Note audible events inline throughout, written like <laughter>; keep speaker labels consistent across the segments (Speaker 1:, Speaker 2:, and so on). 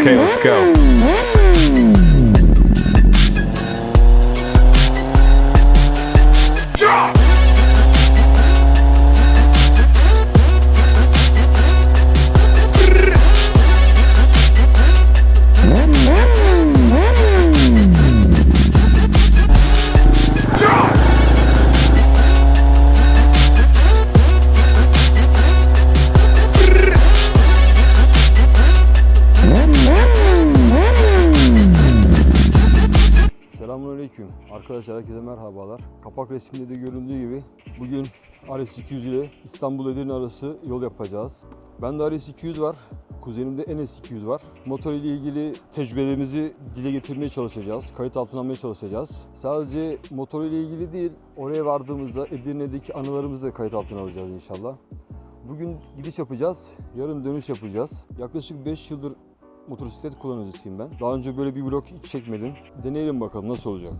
Speaker 1: Okay, let's go.
Speaker 2: Arkadaşlar herkese merhabalar. Kapak resminde de göründüğü gibi bugün RS200 ile İstanbul Edirne arası yol yapacağız. Bende RS200 var. Kuzenimde NS200 var. Motor ile ilgili tecrübelerimizi dile getirmeye çalışacağız. Kayıt altına almaya çalışacağız. Sadece motor ile ilgili değil, oraya vardığımızda Edirne'deki anılarımızı da kayıt altına alacağız inşallah. Bugün gidiş yapacağız, yarın dönüş yapacağız. Yaklaşık 5 yıldır motosiklet kullanıcısıyım ben. Daha önce böyle bir vlog hiç çekmedim. Deneyelim bakalım nasıl olacak.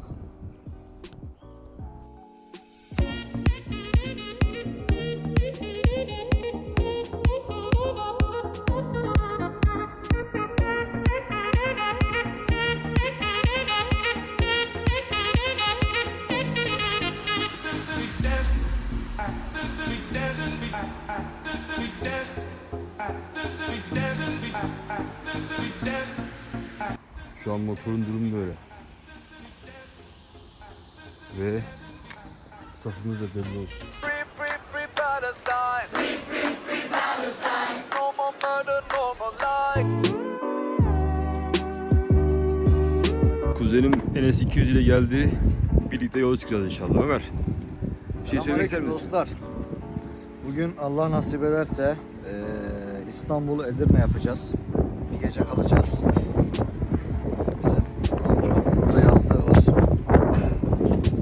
Speaker 2: Motorun durumu böyle. Ve safımız da belli olsun.
Speaker 3: Free, free, free Palestine. Free, free, free Palestine. No more murder, no more lies.
Speaker 2: Kuzenim NS200 ile geldi. Birlikte yola çıkacağız inşallah Ömer. Bir şey söylemek ister misin?
Speaker 4: dostlar. Bugün Allah nasip ederse eee İstanbul'u Edirne yapacağız. Bir gece kalacağız. Bizim amcamın burada yazlığı var.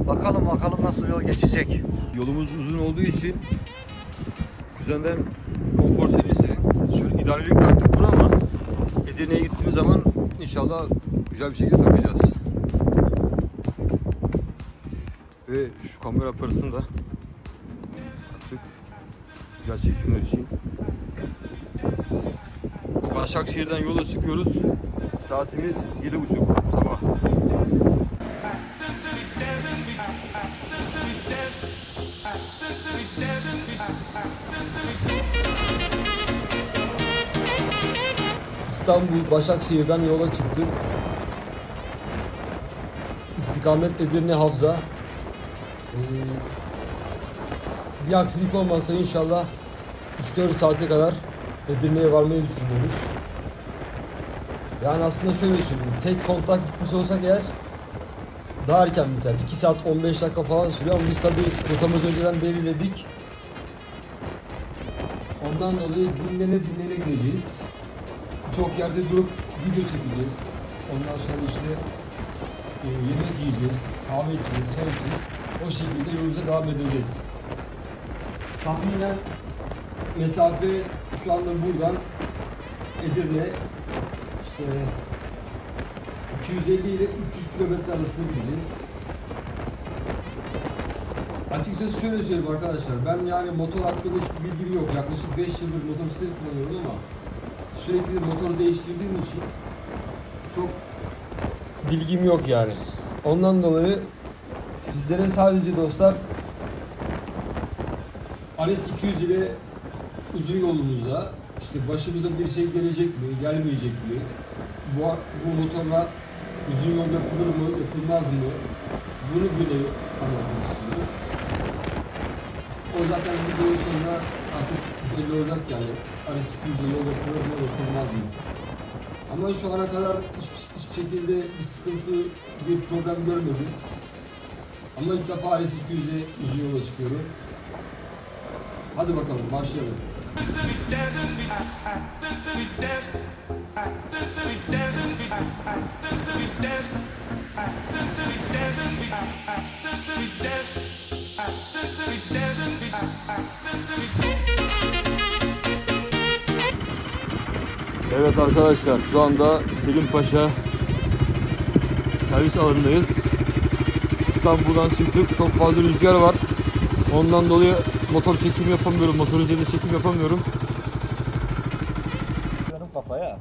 Speaker 4: Bakalım bakalım nasıl yol geçecek.
Speaker 2: Yolumuz uzun olduğu için kuzenden konfor serisi şöyle idarelik taktık bunu ama Edirne'ye gittiğimiz zaman inşallah güzel bir şekilde takacağız. Ve şu kamera aparatını da artık güzel çekimler için Başakşehir'den yola çıkıyoruz. Saatimiz 7.30 sabah. İstanbul Başakşehir'den yola çıktık. İstikamet Edirne Havza. Ee, bir aksilik olmazsa inşallah 3-4 saate kadar Edirne'ye varmayı düşünüyoruz. Yani aslında şöyle söyleyeyim. Tek kontak gitmiş olsak eğer daha erken biter. 2 saat 15 dakika falan sürüyor ama biz tabii rotamızı önceden belirledik. Ondan dolayı dinlene dinlene gideceğiz. Çok yerde durup video çekeceğiz. Ondan sonra işte e, yemek yiyeceğiz, kahve içeceğiz, çay içeceğiz. O şekilde yolumuza devam edeceğiz. Tahminen mesafe şu anda buradan Edirne işte 250 ile 300 kilometre arasında gideceğiz. Açıkçası şöyle söyleyeyim arkadaşlar. Ben yani motor hakkında hiçbir bilgim yok. Yaklaşık 5 yıldır motosiklet kullanıyorum ama sürekli de motor değiştirdiğim için çok bilgim yok yani. Ondan dolayı sizlere sadece dostlar RS200 ile uzun yolumuza işte başımıza bir şey gelecek mi, gelmeyecek mi? Bu, bu motorla uzun yol yapılır mı, yapılmaz mı? Bunu bile anlatmak. O zaten videonun sonunda artık belli olacak yani. RS200 ile yol yapılır mı, yapılmaz mı? Ama şu ana kadar hiçbir, hiçbir şekilde bir sıkıntı, bir problem görmedim. Ama ilk defa RS200'e uzun yola çıkıyorum. Hadi bakalım başlayalım. Evet arkadaşlar şu anda Selim Paşa servis alanındayız. İstanbul'dan çıktık. Çok fazla rüzgar var. Ondan dolayı motor çekim yapamıyorum. Motor üzerinde çekim yapamıyorum.
Speaker 4: kafaya.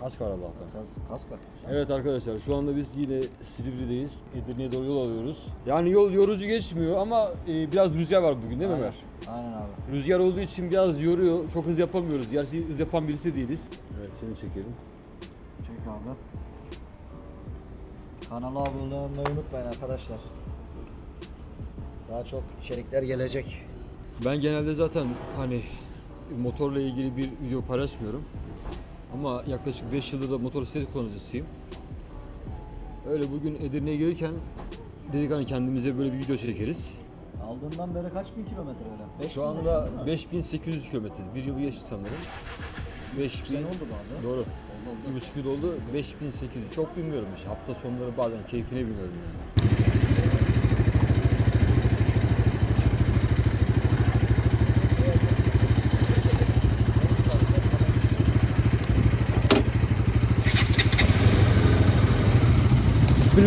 Speaker 2: Kaç var Allah'tan.
Speaker 4: Kas- Kask var.
Speaker 2: Evet arkadaşlar şu anda biz yine Silivri'deyiz. Edirne'ye doğru yol alıyoruz. Yani yol yorucu geçmiyor ama e, biraz rüzgar var bugün değil mi Ömer?
Speaker 4: Aynen abi.
Speaker 2: Rüzgar olduğu için biraz yoruyor. Çok hız yapamıyoruz. Gerçi hız yapan birisi değiliz. Evet seni çekelim.
Speaker 4: Çek abi. Kanala abone olmayı unutmayın arkadaşlar. Daha çok içerikler gelecek.
Speaker 2: Ben genelde zaten hani motorla ilgili bir video paylaşmıyorum. Ama yaklaşık 5 yıldır da motosiklet kullanıcısıyım. Öyle bugün Edirne'ye gelirken dedik hani kendimize böyle bir video çekeriz.
Speaker 4: Aldığından beri kaç bin kilometre öyle? Beş
Speaker 2: Şu
Speaker 4: bin
Speaker 2: anda
Speaker 4: yaşında mı?
Speaker 2: 5800 kilometre. Bir yıl geçti sanırım. 5000
Speaker 4: Sene oldu abi?
Speaker 2: Doğru.
Speaker 4: Oldu,
Speaker 2: Bir
Speaker 4: oldu.
Speaker 2: buçuk yıl oldu. 5800. Çok bilmiyorum işte. Hafta sonları bazen keyfine biniyorum yani.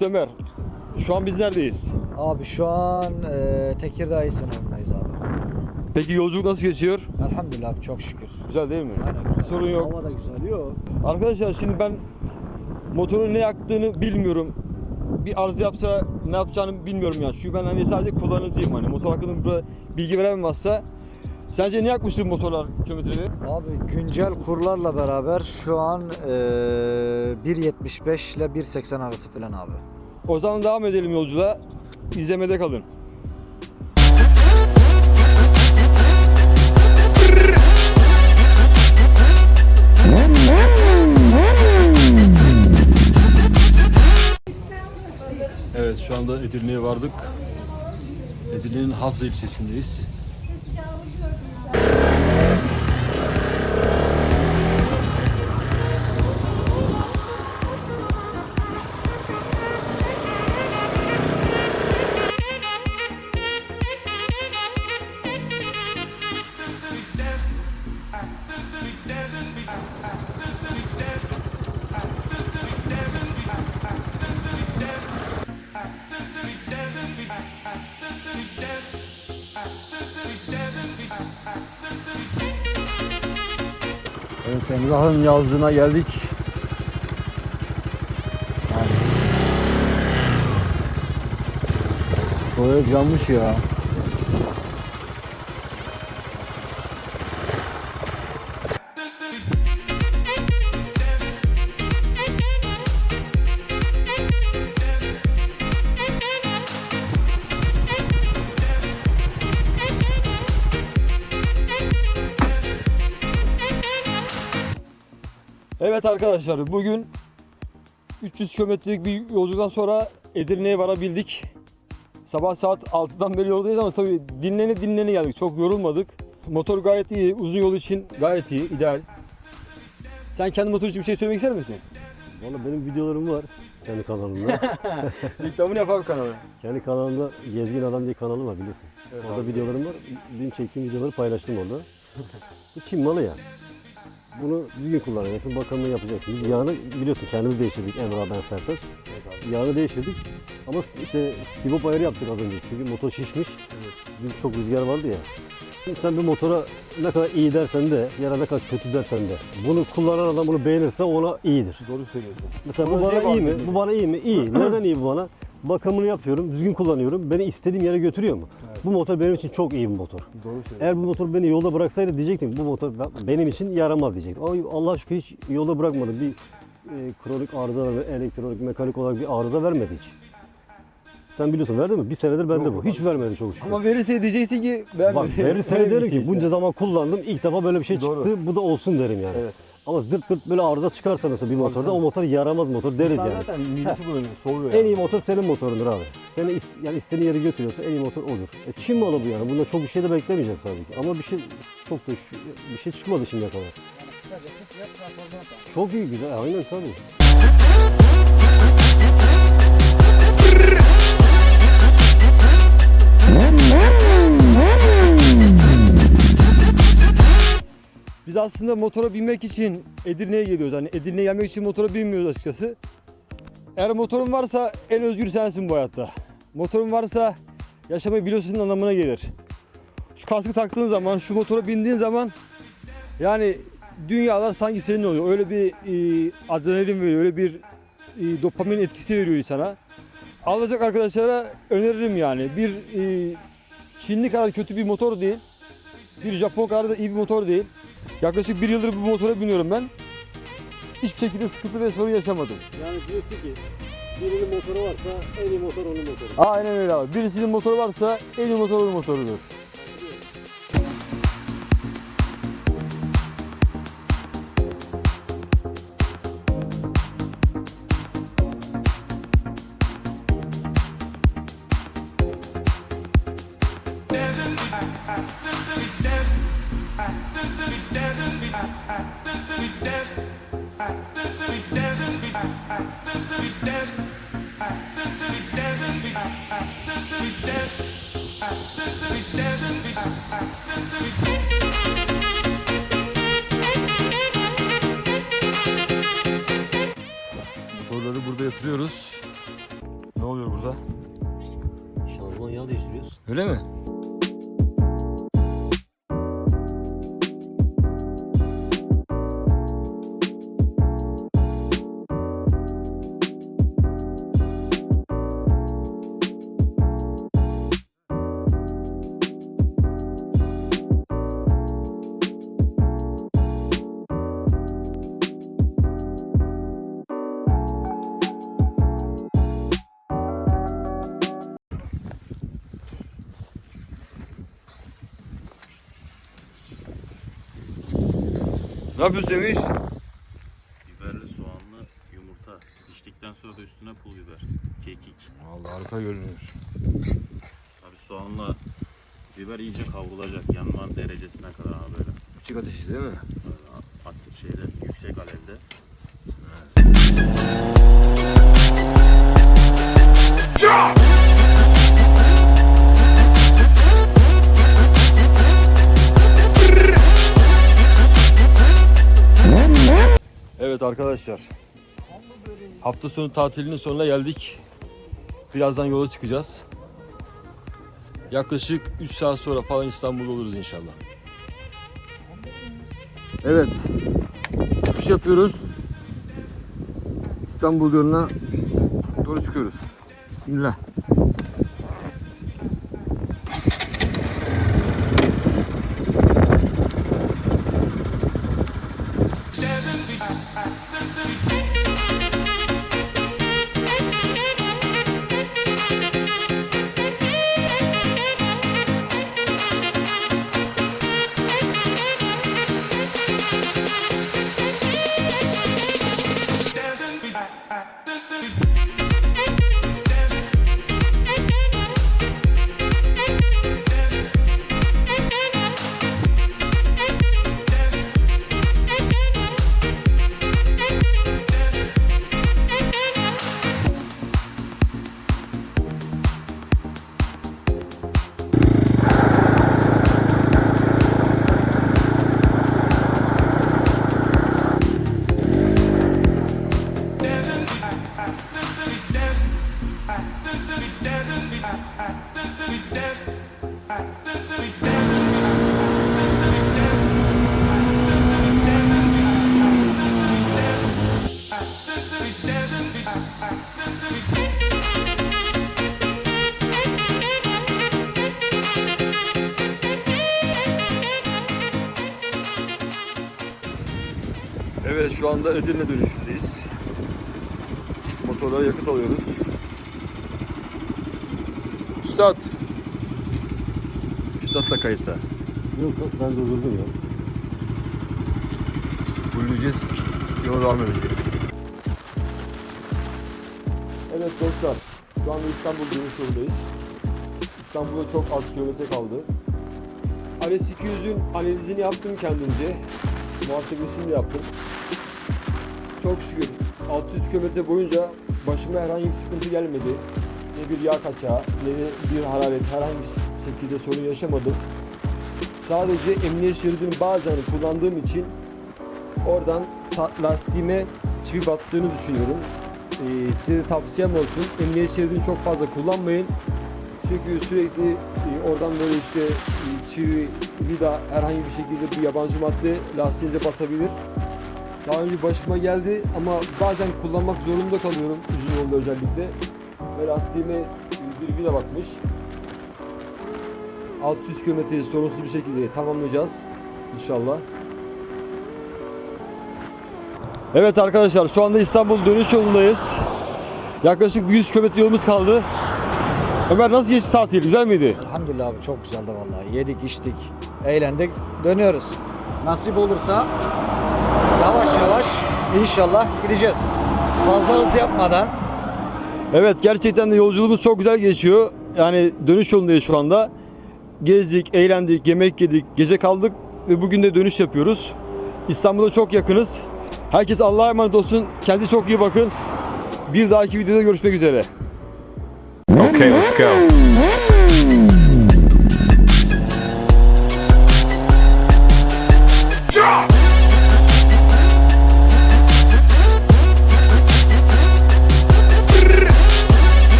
Speaker 2: Evet Ömer. Şu an biz neredeyiz?
Speaker 4: Abi şu an e, Tekirdağ sınırındayız abi.
Speaker 2: Peki yolculuk nasıl geçiyor?
Speaker 4: Elhamdülillah abi çok şükür.
Speaker 2: Güzel değil mi?
Speaker 4: Aynen güzel.
Speaker 2: Sorun yok.
Speaker 4: Hava da güzel yok.
Speaker 2: Arkadaşlar şimdi ben motorun ne yaktığını bilmiyorum. Bir arıza yapsa ne yapacağını bilmiyorum yani. Çünkü ben hani sadece kullanıcıyım hani. Motor hakkında bir bilgi veremem Sence ne yakmıştır motorlar kilometreleri?
Speaker 4: Abi güncel kurlarla beraber şu an e, 1.75 ile 1.80 arası falan abi.
Speaker 2: O zaman devam edelim yolculuğa. İzlemede kalın. Evet şu anda Edirne'ye vardık. Edirne'nin Hafsa ilçesindeyiz. Emrah'ın yazlığına geldik. Tuvalet yanmış ya. Evet arkadaşlar bugün 300 kilometrelik bir yolculuktan sonra Edirne'ye varabildik. Sabah saat 6'dan beri yoldayız ama tabii dinlene dinlene geldik. Çok yorulmadık. Motor gayet iyi. Uzun yol için gayet iyi. ideal. Sen kendi motor için bir şey söylemek ister misin?
Speaker 5: Valla benim videolarım var kendi kanalımda. <laughs>
Speaker 2: Reklamını yapalım kanalı.
Speaker 5: kendi kanalımda Gezgin Adam diye kanalım var biliyorsun.
Speaker 2: Evet
Speaker 5: orada
Speaker 2: abi.
Speaker 5: videolarım var. Dün çektiğim videoları paylaştım orada. Bu Çin malı ya. Bunu düzgün kullanacaksın, bakımını yapacaksın. Biz yağını biliyorsun kendimiz değiştirdik Emrah ben Sertaç. Yağını değiştirdik. Ama işte sibop ayarı yaptık az önce. Çünkü motor şişmiş. Dün çok rüzgar vardı ya. Şimdi sen bir motora ne kadar iyi dersen de ya da ne kadar kötü dersen de bunu kullanan adam bunu beğenirse ona iyidir.
Speaker 2: Doğru söylüyorsun.
Speaker 5: Mesela bu bana iyi mi?
Speaker 2: bağlı
Speaker 5: Bu bana iyi mi? İyi. <clears throat> Neden iyi bu bana? Bakımını yapıyorum, düzgün kullanıyorum. Beni istediğim yere götürüyor mu? Bu motor benim için çok iyi bir motor.
Speaker 2: Doğru söylüyorsun.
Speaker 5: Eğer bu motor beni yolda bıraksaydı diyecektim bu motor ben- benim için yaramaz diyecektim. Ama Allah şükür hiç yolda bırakmadı. Bir e, kronik arıza ve elektronik, mekanik olarak bir arıza vermedi hiç. Sen biliyorsun verdi mi? Bir senedir bende bu. Hiç vermedi çok şükür.
Speaker 2: Ama verirse diyeceksin ki ben
Speaker 5: Bak <laughs> verirse derim ki bunca zaman kullandım ilk defa böyle bir şey
Speaker 2: Doğru.
Speaker 5: çıktı bu da olsun derim yani.
Speaker 2: Evet.
Speaker 5: Ama zırt pırt böyle arıza çıkarsa mesela bir motorda o motor yaramaz motor deriz yani.
Speaker 2: zaten midesi bulanıyor, soğuyor
Speaker 5: En
Speaker 2: yani.
Speaker 5: iyi motor senin motorundur abi. Seni is- yani istediğin yere götürüyorsa en iyi motor odur. E Çin malı bu yani. Bunda çok bir şey de beklemeyeceğiz tabii ki. Ama bir şey çok da şu- bir şey çıkmadı şimdiye kadar. Çok iyi güzel. Aynen tabii.
Speaker 2: Biz aslında motora binmek için Edirne'ye geliyoruz. Hani Edirne'ye gelmek için motora binmiyoruz açıkçası. Eğer motorun varsa en özgür sensin bu hayatta. Motorun varsa yaşamayı biliyorsun anlamına gelir. Şu kaskı taktığın zaman, şu motora bindiğin zaman yani dünyalar sanki senin oluyor. Öyle bir e, adrenalin veriyor, öyle bir e, dopamin etkisi veriyor insana. Alacak arkadaşlara öneririm yani. Bir e, Çinli kadar kötü bir motor değil. Bir Japon kadar da iyi bir motor değil. Yaklaşık bir yıldır bu motora biniyorum ben. Hiçbir şekilde sıkıntı ve sorun yaşamadım.
Speaker 5: Yani diyorsun ki birinin motoru varsa en iyi motor onun motoru.
Speaker 2: Aynen öyle abi. Birisinin motoru varsa en iyi motor onun motorudur. Yatırıyoruz. Ne oluyor burada?
Speaker 5: Şanzıman yağı değiştiriyoruz.
Speaker 2: Öyle mi? Ne yapıyorsun Demiş?
Speaker 6: Biberli soğanlı yumurta. Piştikten sonra da üstüne pul biber. Kekik.
Speaker 2: Vallahi harika görünüyor.
Speaker 6: Tabii soğanla biber iyice kavrulacak yanma derecesine kadar abi böyle.
Speaker 2: Küçük ateşi değil mi?
Speaker 6: Aktif şeyde yüksek alevde.
Speaker 2: Evet arkadaşlar. Hafta sonu tatilinin sonuna geldik. Birazdan yola çıkacağız. Yaklaşık 3 saat sonra falan İstanbul'da oluruz inşallah. Evet. Çıkış yapıyoruz. İstanbul yoluna doğru çıkıyoruz. Bismillah. Evet şu anda Edirne dönüşündeyiz. Motorlara yakıt alıyoruz. Üstad. Üstad da kayıtta.
Speaker 5: Yok yok ben durdurdum ya.
Speaker 2: Full
Speaker 1: döneceğiz. Yola devam edeceğiz.
Speaker 2: Evet dostlar, şu anda İstanbul dönüş yolundayız. İstanbul'a çok az kilometre kaldı. Ares 200'ün analizini yaptım kendimce. Muhasebesini de yaptım. Çok şükür 600 kilometre boyunca başıma herhangi bir sıkıntı gelmedi. Bir yağ kaçağı, bir hararet, herhangi bir şekilde sorun yaşamadım. Sadece emniyet şeridini bazen kullandığım için oradan lastiğime çivi battığını düşünüyorum. Ee, size tavsiyem olsun. Emniyet şeridini çok fazla kullanmayın. Çünkü sürekli e, oradan böyle işte e, çivi, vida herhangi bir şekilde bir yabancı madde lastiğinize batabilir. Daha önce başıma geldi ama bazen kullanmak zorunda kalıyorum uzun yolda özellikle. Ve lastiğime bir vida batmış. 600 kilometreyi sorunsuz bir şekilde tamamlayacağız inşallah. Evet arkadaşlar şu anda İstanbul dönüş yolundayız. Yaklaşık bir 100 kilometre yolumuz kaldı. Ömer nasıl geçti tatil? Güzel miydi?
Speaker 4: Elhamdülillah abi çok güzeldi vallahi. Yedik, içtik, eğlendik, dönüyoruz. Nasip olursa yavaş yavaş inşallah gideceğiz. Fazla hız yapmadan
Speaker 2: Evet gerçekten de yolculuğumuz çok güzel geçiyor. Yani dönüş yolundayız şu anda. Gezdik, eğlendik, yemek yedik, gece kaldık ve bugün de dönüş yapıyoruz. İstanbul'a çok yakınız. Herkes Allah'a emanet olsun. Kendinize çok iyi bakın. Bir dahaki videoda görüşmek üzere.
Speaker 1: Okay, let's go.